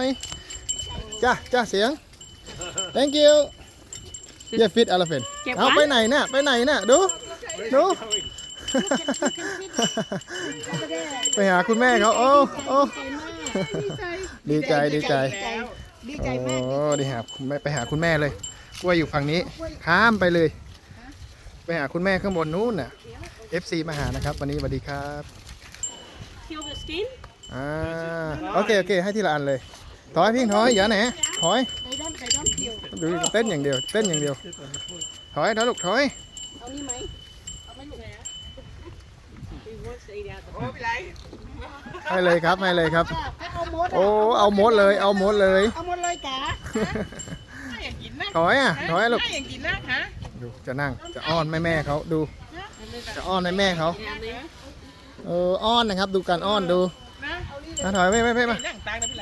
อยจ้าจ้าเสียง thank you เยฟิตอะไรเป็นเก็บเอาไว้ไปไหนน่ะไปไหนน่ะดูดูไปหาคุณแม่เขาโอ้โอ้ดีใจดีใจดีใจมากโอ้ดีหาคุณแม่ไปหาคุณแม่เลยกล้วยอยู่ฝั่งนี้ ข้ามไปเลย ไปหาคุณแม่ข้างบนนู้นน่ะ FC มาหานะครับ วันนี้สวัสดีครับ Peel the skin. อ่าโอเคโอเคให้ทีละอันเลย ถอยพี่ถอยอย่าไหนถอยไก่ด้อนไก่ด้อนเกี่ยวดูเต้นอย่างเดียวเต้นอย่างเดียวถอยถอยลูกถอยเอานี่ไหม He wants to eat out the ให้เลยครับให้เลยครับถ้าเอาหมดโอ้เอาหมดเลยเอาหมดเลยเอาหมดเลยกะถอยอะถอยลูกอย่างกินนะฮะดูจะนั่งจะอ้อนแม่แม่เขาดู จะอ้อนให้แม่เขา down there. เอออ้อนนะครับ ดูการอ้อนดูอะถอยไม่ไม่ไม่มา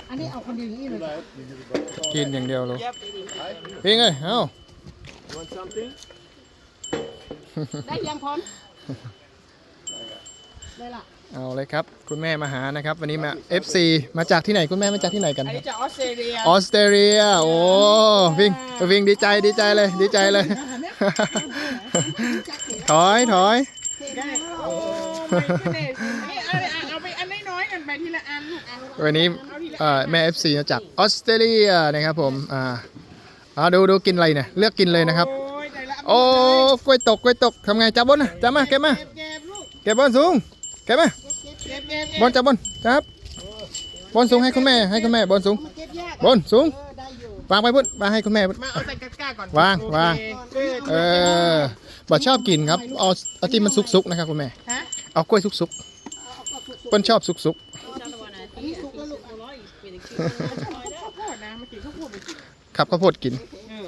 อันนี้เอาคนเดียวอย่างนี้เลยกินอย่างเดียวเลยพิงเอ้ยเอ้าได้ยังพร้อมได้ละเอาเลยครับ คุณแม่มาหานะครับ วันนี้มา FC มาจากที่ไหนคุณแม่มาจากที่ไหนกันอันครันี้บจากออสเตรเลียออสเตรเลียโอ้พิงพิงดีใจดีใจเลยดีใจเลย ถอยถอยโอ้ไม่ไม่นี่เอาเอาไปอัน น้อยๆกันไปทีละอันลูกเอาวันนี้เอ่อแม่ FC มาจากออสเตรเลียนะครับผมอ่าอ่าดูดูกินอะไรเนี่ยเลือกกินเลยนะครับ โอ้ยใจละโอ้กล้วยตกกล้วยตกทำไงจับบนนะจับมาเก็บมาเก็บเก็บลูกเก็บบนสูงเก็บมาเก็บเก็บบนจับบนจับบนสูงให้คุณแม่ให้คุณแม่บนสูงมาเก็บยากบนสูงเออได้อยู่วางไปพุ่นวางให้คุณแม่พุ่นมาเอาใส่กระก้าก่อนวางวางโอเคเกิดเออบ่ชอบกินครับเอาเอาที่มันสุกๆนะครับคุณแม่ฮะเอากล้วยสุกๆเปิ้นชอบสุก This other one, I think. นี่สุกแล้วลูก I like with a cute ข้าวโพดนะมากินข้าวโพดไปกินๆครับข้าวโพดกิน เออ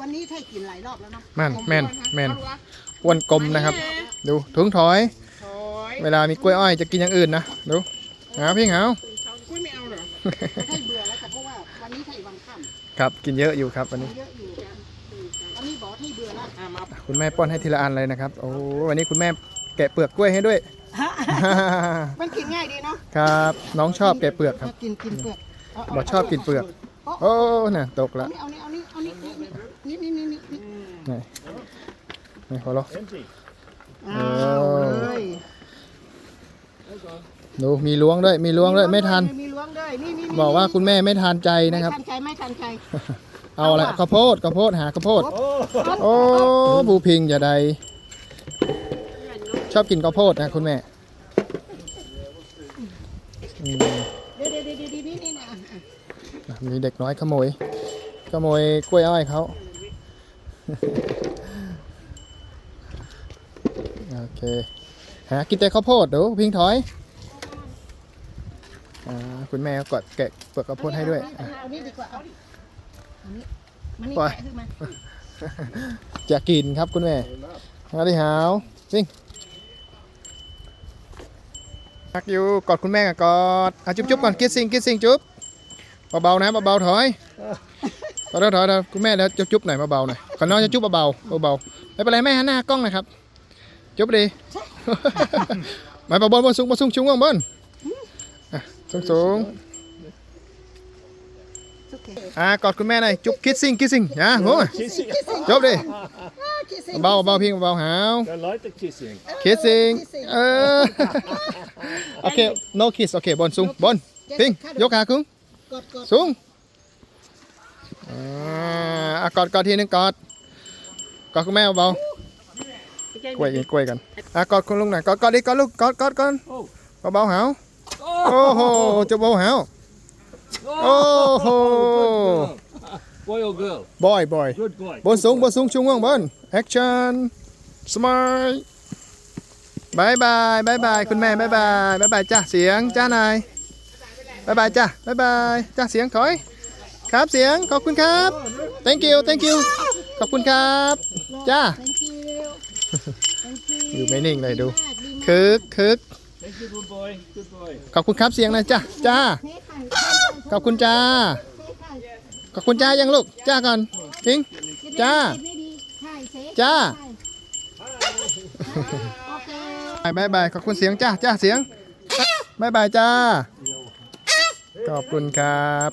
วันนี้ไทยกินหลายรอบแล้วเนาะแม่นแม่นแม่นเอาดูวะอ้วนกลมนะครับ ดูถุงถอย โอ้ยเวลามีกล้วยอ้อยจะกินอย่างอื่นนะดูหาพี่หาวกล้วยไม่เอาเหรอไทยเบื่อแล้วค่ะเพราะว่าวันนี้ไทยวันค่ำครับกินเยอะอยู่ครับวันนี้เยอะอยู่อันนี้บอกไทยเบื่อแล้วอะมาคุณแม่ป้อนให้ทีละอันเลยนะครับ โอ้วันนี้คุณแม่แกะเปลือกกล้วยให้ด้วย มันกินง่ายดีเนาะครับ น้องชอบแกะเปลือกครับ กินกินเปลือก บอกชอบกินเปลือก โอ้น่ะตกละเอานี่เอานี่เอานี่นี่นี่นี่นี่นี่นี่นี่ขอรอเอาเลยดูมีล้วงด้วยมีล้วงด้วยไม่ทัน มีล้วงด้วยนี่นี่บอกว่าคุณแม่ไม่ทานใจไม่นะครับทันใจไม่ทันใจเอาอะไรข้าวโพดข้าวโพดหาข้าวโพด โอ้บูพิงอย่าใดชอบกินข้าวโพดนะคุณแม่อืม เดี๋ยวเดี๋ยวเดี๋ยวเดี๋ยวนี่นี่นะมีเด็กน้อยขโมย ขโมยกล้วยอ้อยเขาโอเคหากินแต่ข้าวโพดเดี๋ยวพิงถอยอ่าคุณแม่ก็กดแกะเปลือกข้าวโพดให้ด้วยอะเอานี่ดีกว่าเอาอันนี้มันนี่ปล่อยแกะขึ้นมาจะกินครับคุณแม่มาดิหาววิ่ง พักอยู่กอดคุณแม่กันกอดอะจุ๊บจุ๊บก่อนกิดซิงกิดซิงจุ๊บเบาๆนะเบาๆถอยถอยถอยถอยถอยคุณแม่แล้วจุ๊บจุ๊บหน่อยเบาๆหน่อยขอน้องจะจุ๊บเบาๆเบาๆไม่เป็นไรแม่หันหน้ากล้องหนะครับ จุ๊บดีมาบนบนสูงบนสูงสูงบนอะสูงสูงโอเคอะกอดคุณแม่หน่อยจุ๊บคิดซิงคิดซิงอะโง่จุ๊บดิคิดสิเบาเบาพิงเบาหาว I like the kissing. kissing เออโอเค no kiss โอเคบนสูงบนพิงยกขาขึ้นกดกดสูงอ่าอะกอดกอดทีนึงกอดกอดคุณแม่เบา He gave ๆกล้วย me กันกล้วยกันอะกอดคุณลุงหน่อยกอดกอดดิกอดลูกกอดกอดก่อนเบาๆหาวโอ้โหจะเบาหาวโอ้โห Boy or girl? บอยบอย Good boy. บนสูงบนสูงชุ่งว่างบน action smile บายบายบายบายคุณแม่บายบายบายบายจ้าเสียงจ้านายบายบายจ้าบายบายจ้าเสียงถอย ครับเสียงขอบคุณครับ thank you thank you ขอบคุณครับจ้า thank you thank you อยู่ไม่นิ่งเลยดูมากดีมากคึกคึก Thank you, good boy. Good boy. ขอบคุณครับเสียงนะจ้าจ้าเฮ้ยค่ะขอบคุณจ้าเฮ้ยค่ะขอบคุณจ้ายังลูกจ้าก่อนทิ้งจ้าไม่ดีใช่เซฟจ้า บายบายขอบคุณเสียงจ้าจ้าเสียงบายบายจ้าขอบคุณครับ